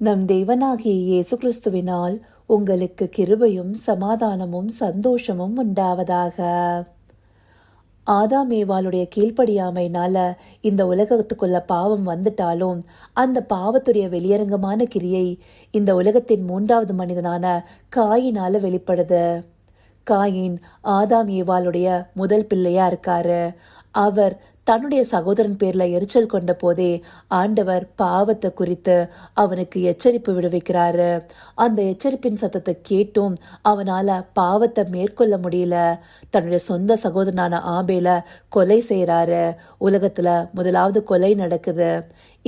நம் தேவனாகிய இயேசு கிறிஸ்துவினால் உங்களுக்கு கிருபையும் சமாதானமும் சந்தோஷமும் உண்டாவதாக. ஆதாமேவாளுடைய கீழ்ப்படியாமைனால இந்த உலகத்துக்குள்ள பாவம் வந்துட்டாலும் அந்த பாவத்துடைய வெளியரங்கமான கிரியை இந்த உலகத்தின் மூன்றாவது மனிதனான காயினால வெளிப்படுது. காயின் ஆதாம் ஏவாளுடைய முதல் பிள்ளையா இருக்காரு. அவர் தன்னுடைய சகோதரன் பேர்ல எரிச்சல் கொண்ட போதே ஆண்டவர் பாவத்தை குறித்து அவனுக்கு எச்சரிப்பு விடுவிக்கிறாரு. அந்த எச்சரிப்பின் சத்தத்தை கேட்டும் அவனால பாவத்தை மேற்கொள்ள முடியல. தன்னுடைய சொந்த சகோதரனான ஆபேல கொலை செய்யறாரு உலகத்துல முதலாவது கொலை நடக்குது.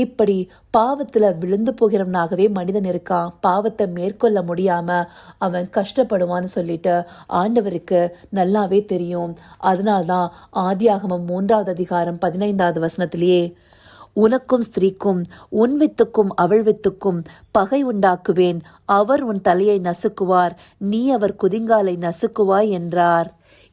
இப்படி பாவத்துல விழுந்து போகிறவனாகவே மனிதன் இருக்கான். பாவத்தை மேற்கொள்ள முடியாம அவன் கஷ்டப்படுவான்னு சொல்லிட்டு ஆண்டவருக்கு நல்லாவே தெரியும். அதனால்தான் ஆதியாகமம் மூன்றாவது அதிகாரம் பதினைந்தாவது வசனத்திலேயே உனக்கும் ஸ்திரீக்கும் உன் வித்துக்கும் அவள் வித்துக்கும் பகை உண்டாக்குவேன். அவர் உன் தலையை நசுக்குவார். நீ அவர் குதிங்காலை நசுக்குவாய் என்றார்.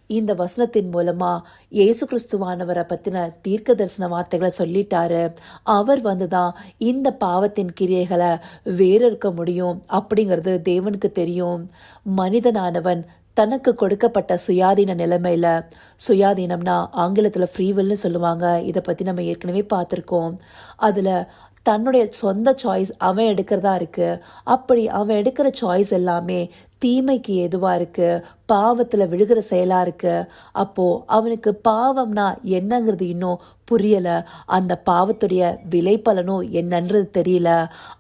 இந்த வசனத்தின் மூலமா இயேசு கிறிஸ்துவானவரை பத்தின தீர்க்க தரிசன வார்த்தைகளை சொல்லிட்டாரு. அவர் வந்துதான் இந்த பாவத்தின் கிரியைகளை வேறறுக்க முடியும் அப்படிங்கிறது தேவனுக்கு தெரியும். மனிதனானவன் தனக்கு கொடுக்கப்பட்ட சுயாதீன நிலைமையில சுயாதீனம்னா ஆங்கிலத்துல ஃப்ரீவில்னு சொல்லுவாங்க. இதை பத்தி நம்ம ஏற்கனவே பார்த்துருக்கோம். அதுல தன்னுடைய சொந்த சாய்ஸ் அவன் எடுக்கிறதா இருக்கு. அப்படி அவன் எடுக்கிற சாய்ஸ் எல்லாமே தீமைக்கு எதுவாக இருக்கு? பாவத்தில் விழுகிற செயலாக இருக்கு? அப்போது அவனுக்கு பாவம்னா என்னங்கிறது இன்னும் புரியலை. அந்த பாவத்துடைய விலை பலனும் என்னன்றது தெரியல.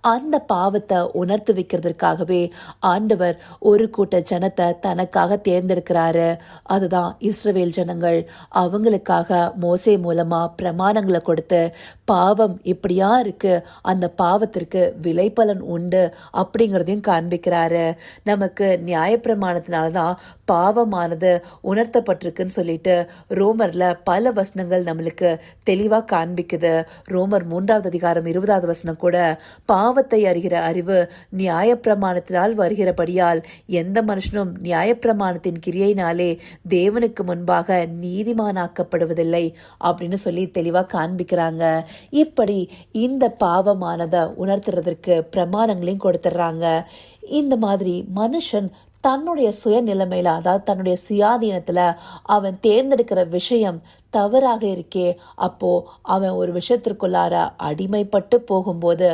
அந்த பாவத்தை உணர்த்து வைக்கிறதுக்காகவே ஆண்டவர் ஒரு கூட்ட ஜனத்தை தனக்காக தேர்ந்தெடுக்கிறாரு. அதுதான் இஸ்ரவேல் ஜனங்கள். அவங்களுக்காக மோசை மூலமாக பிரமாணங்களை கொடுத்து பாவம் இப்படியா இருக்கு? அந்த பாவத்திற்கு விலை பலன் உண்டு அப்படிங்கிறதையும் காண்பிக்கிறாரு. நமக்கு நியாயப்பிரமாணத்தினாலதான் பாவமானது உணர்த்தப்பட்டிருக்குன்னு சொல்லிட்டு ரோமரில் பல வசனங்கள் நம்மளுக்கு தெளிவாக காண்பிக்குது. ரோமர் மூன்றாவது அதிகாரம் இருபதாவது வசனம் கூட பாவத்தை அறிகிற அறிவு நியாயப்பிரமாணத்தினால் வருகிறபடியால் எந்த மனுஷனும் நியாயப்பிரமாணத்தின் கிரியையினாலே தேவனுக்கு முன்பாக நீதிமானாக்கப்படுவதில்லை அப்படின்னு சொல்லி தெளிவாக காண்பிக்கிறாங்க. இப்படி இந்த பாவமானதை உணர்த்துறதற்கு பிரமாணங்களையும் கொடுத்துட்றாங்க. இந்த மாதிரி மனுஷன் தன்னுடைய சுயநிலைமையில் அதாவது தன்னுடைய சுயாதீனத்துல அவன் தேர்ந்தெடுக்கிற விஷயம் தவறாக இருக்கே அப்போ அவன் ஒரு விஷயத்திற்குள்ளார அடிமைப்பட்டு போகும்போது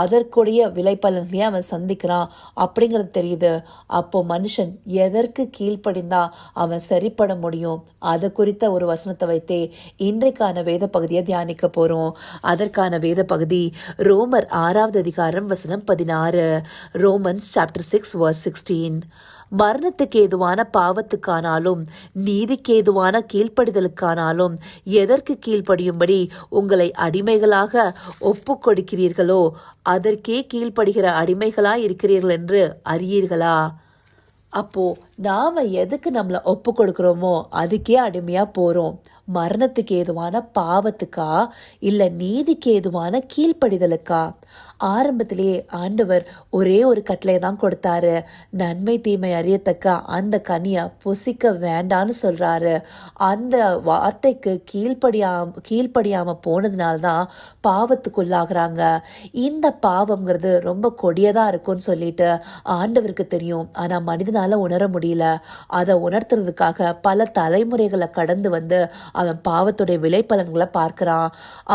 அதற்குரிய விளைப்பலன்களையும் அவன் சந்திக்கிறான். அப்படிங்கிறது தெரியுது. அப்போ மனுஷன் எதற்கு கீழ்ப்படிந்தா அவன் சரிப்பட முடியும்? அது குறித்த ஒரு வசனத்தை வைத்தே இன்றைக்கான வேத பகுதியை தியானிக்க போறோம். அதற்கான வேத பகுதி ரோமர் ஆறாவது அதிகாரம் வசனம் பதினாறு. Romans chapter six verse sixteen மரணத்துக்கு ஏதுவான பாவத்துக்கானாலும் நீதிக்கு ஏதுவான கீழ்ப்படிதலுக்கானாலும் எதற்கு கீழ்ப்படியும்படி உங்களை அடிமைகளாக ஒப்பு கொடுக்கிறீர்களோ அதற்கே கீழ்ப்படுகிற அடிமைகளாய் இருக்கிறீர்கள் என்று அறியீர்களா? அப்போ நாம எதுக்கு நம்மளை ஒப்பு கொடுக்குறோமோ அதுக்கே அடிமையா போறோம். மரணத்துக்கு ஏதுவான பாவத்துக்கா? இல்ல நீதிக்கு ஏதுவான கீழ்ப்படிதலுக்கா? ஆரம்பத்திலேயே ஆண்டவர் ஒரே ஒரு கட்டளை தான் கொடுத்தாரு. நன்மை தீமை அறியத்தக்க அந்த கனியை புசிக்க வேண்டான்னு சொல்கிறாரு அந்த வார்த்தைக்கு கீழ்ப்படியா கீழ்ப்படியாமல் போனதுனால தான் பாவத்துக்குள்ளாகிறாங்க. இந்த பாவம்ங்கிறது ரொம்ப கொடியதாக இருக்கும்னு சொல்லிட்டு ஆண்டவருக்கு தெரியும். ஆனால் மனிதனால் உணர முடியல. அதை உணர்த்துறதுக்காக பல தலைமுறைகளை கடந்து வந்து அவன் பாவத்துடைய விளைபலன்களை பார்க்குறான்.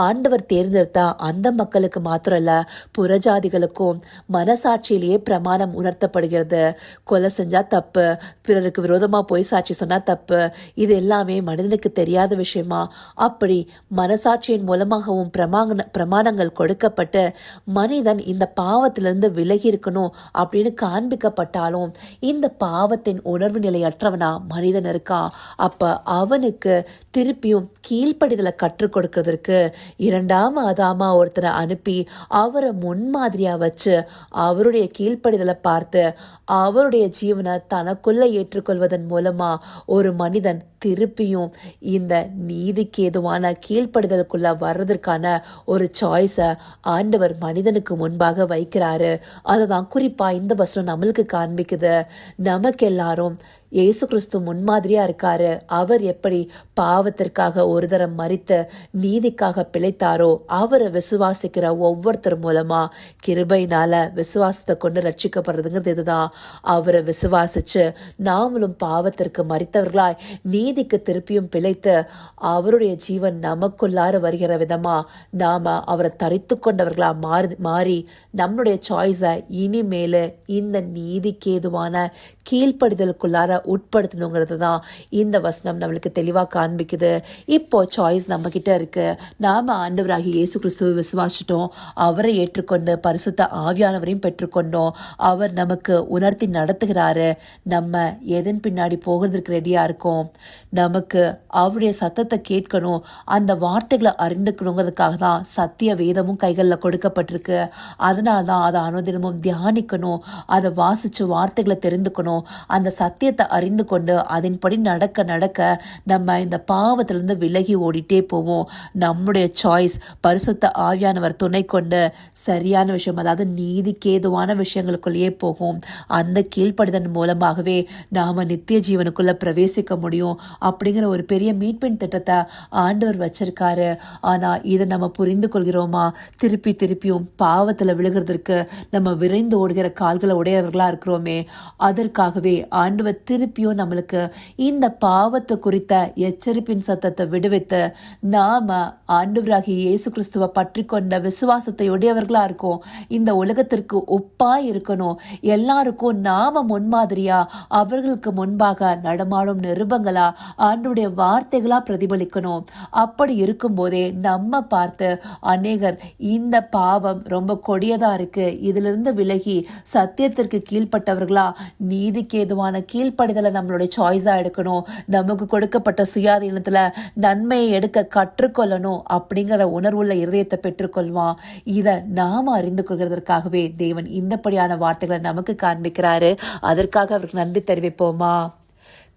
ஆண்டவர் தேர்ந்தெடுத்தா அந்த மக்களுக்கு மாத்திரம் இல்லை புறஜாதிகளுக்கும் மனசாட்சியிலேயே பிரமாணம் உணர்த்தப்படுகிறது. கொலை செஞ்சா தப்பு பிறருக்கு விரோதமா போய் சாட்சி சொன்னா தப்பு இது எல்லாமே மனிதனுக்கு தெரியாத விஷயமா? அப்படி மனசாட்சியின் மூலமாகவும் பிரமாண பிரமாணங்கள் கொடுக்கப்பட்டு மனிதன் இந்த பாவத்திலிருந்து விலகி இருக்கணும் அப்படின்னு காண்பிக்கப்பட்டாலும் இந்த பாவத்தின் உணர்வு நிலையற்றவனா மனிதன் இருக்கான் அப்ப அவனுக்கு திருப்பியும் கீழ்ப்படிதலை கற்றுக் கொடுக்கறதற்கு இரண்டாம் அதாமா ஒருத்தரை அனுப்பி அவரை முன்மாதிரியா வச்சு அவருடைய கீழ்ப்படிதலை பார்த்து அவருடைய ஜீவனை தனக்குள்ள ஏற்றுக்கொள்வதன் மூலமா ஒரு மனிதன் திருப்பியும் இந்த நீதிக்கு ஏதுவான கீழ்ப்படிதலுக்குள்ள வர்றதற்கான ஒரு சாய்ஸை ஆண்டவர் மனிதனுக்கு முன்பாக வைக்கிறாரு. அதை தான் குறிப்பா இந்த வசனம் நம்மளுக்கு காண்பிக்குது. நமக்கு எல்லாரும் இயேசு கிறிஸ்து முன்மாதிரியா இருக்காரு. அவர் எப்படி பாவத்திற்காக ஒரு தரம் மறித்து நீதிக்காக பிழைத்தாரோ அவரை விசுவாசிக்கிற ஒவ்வொருத்தர் மூலமா கிருபையினால விசுவாசத்தை கொண்டு ரட்சிக்கப்படுறதுங்கிறது இதுதான். அவரை விசுவாசிச்சு நாமளும் பாவத்திற்கு மறித்தவர்களாய் நீதிக்கு திருப்பியும் பிழைத்து அவருடைய ஜீவன் நமக்குள்ளார வருகிற விதமா நாம அவரை தரித்து கொண்டவர்களா மாறி மாறி நம்மளுடைய சாய்ஸை இனிமேல இந்த நீதிக்கேதுவான கீழ்ப்படுதலுக்குள்ளார உட்படுத்தணுங்கிறது தான் இந்த வசனம் நம்மளுக்கு தெளிவாக காண்பிக்குது. இப்போ சாய்ஸ் நம்ம கிட்ட இருக்கு. நாம ஆண்டவராகி இயேசு கிறிஸ்துவை விசுவாசிட்டோம் அவரை ஏற்றுக்கொண்டு பரிசுத்த ஆவியானவரையும் பெற்றுக்கொண்டோம். அவர் நமக்கு உணர்த்தி நடத்துகிறாரு. நம்ம எதன் பின்னாடி போகிறதுக்கு ரெடியா இருக்கோம்? நமக்கு அவருடைய சத்தத்தை கேட்கணும். அந்த வார்த்தைகளை அறிந்துக்கணுங்கிறதுக்காக தான் சத்திய வேதமும் கைகளில் கொடுக்கப்பட்டிருக்கு. அதனால தான் அதை அனுதினமும் தியானிக்கணும். அதை வாசித்து வார்த்தைகளை தெரிந்துக்கணும். அந்த சத்தியத்தை அறிந்து கொண்டு அதன்படி நடக்க நடக்க நம்ம இந்த பாவத்திலிருந்து விலகி ஓடிட்டே போவோம். நம்முடைய சாய்ஸ் பரிசுத்த ஆவியானவர் துணை கொண்டு சரியான விஷயம் அதாவது நீதிக்கேதுவான விஷயங்களுக்குள்ளேயே போகும். அந்த கீழ்ப்படிதன் மூலமாகவே நாம் நித்திய ஜீவனுக்குள்ளே பிரவேசிக்க முடியும். அப்படிங்கிற ஒரு பெரிய மீட்பின் திட்டத்தை ஆண்டவர் வச்சிருக்காரு. ஆனால் இதை நம்ம புரிந்து கொள்கிறோமா? திருப்பி திருப்பியும் பாவத்தில் விழுகிறதற்கு நம்ம விரைந்து ஓடுகிற கால்களை உடையவர்களாக இருக்கிறோமே. அதற்காகவே ஆண்டவர் திருப்பியும் நம்மளுக்கு இந்த பாவத்தை குறித்த எச்சரிப்பின் சத்தத்தை விடுவித்து நாம ஆண்டவராகிய இயேசு கிறிஸ்துவை பற்றி கொண்ட விசுவாசத்தை உடையவர்களா இருக்கும். இந்த உலகத்திற்கு ஒப்பா இருக்கணும். எல்லாருக்கும் நாம முன்மாதிரியா அவர்களுக்கு முன்பாக நடமாடும் நிருபங்களா ஆண்டுடைய வார்த்தைகளா பிரதிபலிக்கணும். அப்படி இருக்கும்போதே நம்ம பார்த்து அநேகர் இந்த பாவம் ரொம்ப கொடியதா இருக்கு. இதிலிருந்து விலகி சத்தியத்திற்கு கீழ்ப்பட்டவர்களா நீதிக்கு ஏதுவான கீழ்ப்படிதலை நம்மளுடைய சாய்ஸாக எடுக்கணும். நமக்கு கொடுக்கப்பட்ட சுயாதீனத்தில் நன்மையை எடுக்க கற்றுக்கொள்ளணும் அப்படிங்கிற உணர்வுள்ள இருதயத்தை பெற்றுக்கொள்வான். இதை நாம் அறிந்து கொள்கிறதற்காகவே தேவன் இந்தப்படியான வார்த்தைகளை நமக்கு காண்பிக்கிறாரு. அதற்காக அவருக்கு நன்றி தெரிவிப்போமா?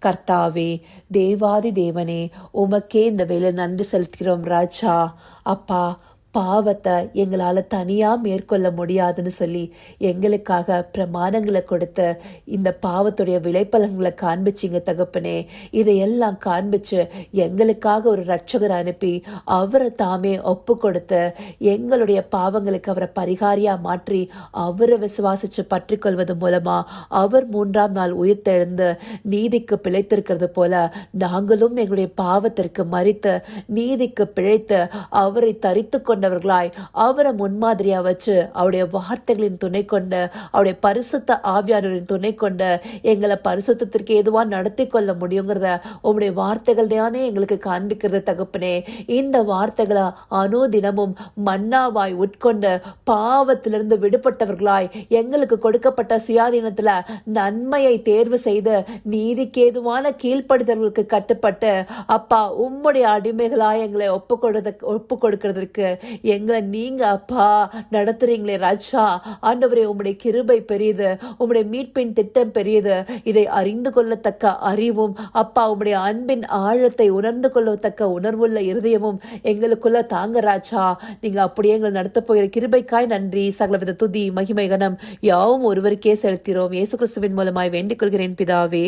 கர்த்தாவே தேவாதி தேவனே உமக்கே இந்த வேலை நன்றி செலுத்துகிறோம் ராஜா. அப்பா பாவத்தை எங்களால் தனியாக மேற்கொள்ள முடியாதுன்னு சொல்லி எங்களுக்காக பிரமாணங்களை கொடுத்து இந்த பாவத்துடைய விளைப்பலன்களை காண்பிச்சிங்க தகப்பனே. இதையெல்லாம் காண்பிச்சு எங்களுக்காக ஒரு ரட்சகர் அனுப்பி அவரை தாமே ஒப்பு கொடுத்து எங்களுடைய பாவங்களுக்கு அவரை பரிகாரியாக மாற்றி அவரை விசுவாசித்து பற்றிக்கொள்வது மூலமாக அவர் மூன்றாம் நாள் உயிர்த்தெழுந்து நீதிக்கு பிழைத்திருக்கிறது போல நாங்களும் எங்களுடைய பாவத்திற்கு மறித்து நீதிக்கு பிழைத்து அவரை தரித்து கொண்டவர்களாய் அவரை முன்மாதிரியா வச்சு அவருடைய வார்த்தைகளின் துணை கொண்டு அவருடைய பரிசுத்த ஆவியானவரின் துணை கொண்டு எங்களை பரிசுத்தத்திற்கு எதுவா நடத்தி கொள்ள முடியுங்கிறத உங்களுடைய வார்த்தைகள் தானே எங்களுக்கு காண்பிக்கிறது தகப்பனே. இந்த வார்த்தைகளை அனுதினமும் மன்னாவாய் உட்கொண்டு பாவத்திலிருந்து விடுபட்டவர்களாய் எங்களுக்கு கொடுக்கப்பட்ட சுயாதீனத்துல நன்மையை தேர்வு செய்து நீதிக்கேதுவான கீழ்ப்படுதல்களுக்கு கட்டுப்பட்டு அப்பா உம்முடைய அடிமைகளாய் எங்களை ஒப்பு கொடுக்க ஒப்பு கொடுக்கிறதுக்கு எங்களை நீங்க அப்பா நடத்துறீங்களே ராஜா. ஆண்டவரே உம்முடைய கிருபை பெரியது உம்முடைய மீட்பின் திட்டம் பெரியது. இதை அறிந்து கொள்ளத்தக்க அறிவும் அப்பா உம்முடைய அன்பின் ஆழத்தை உணர்ந்து கொள்ளத்தக்க உணர்வுள்ள இருதயமும் எங்களுக்குள்ள தாங்க ராஜா. நீங்க அப்படியே எங்களை நடத்த போகிற கிருபைக்காய் நன்றி. சகலவித துதி மகிமை கனம் யாவும் ஒருவருக்கே செலுத்திறோம் இயேசு கிறிஸ்துவின் மூலமாய் வேண்டிக் கொள்கிறேன் பிதாவே.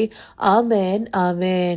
ஆமேன் ஆமேன்.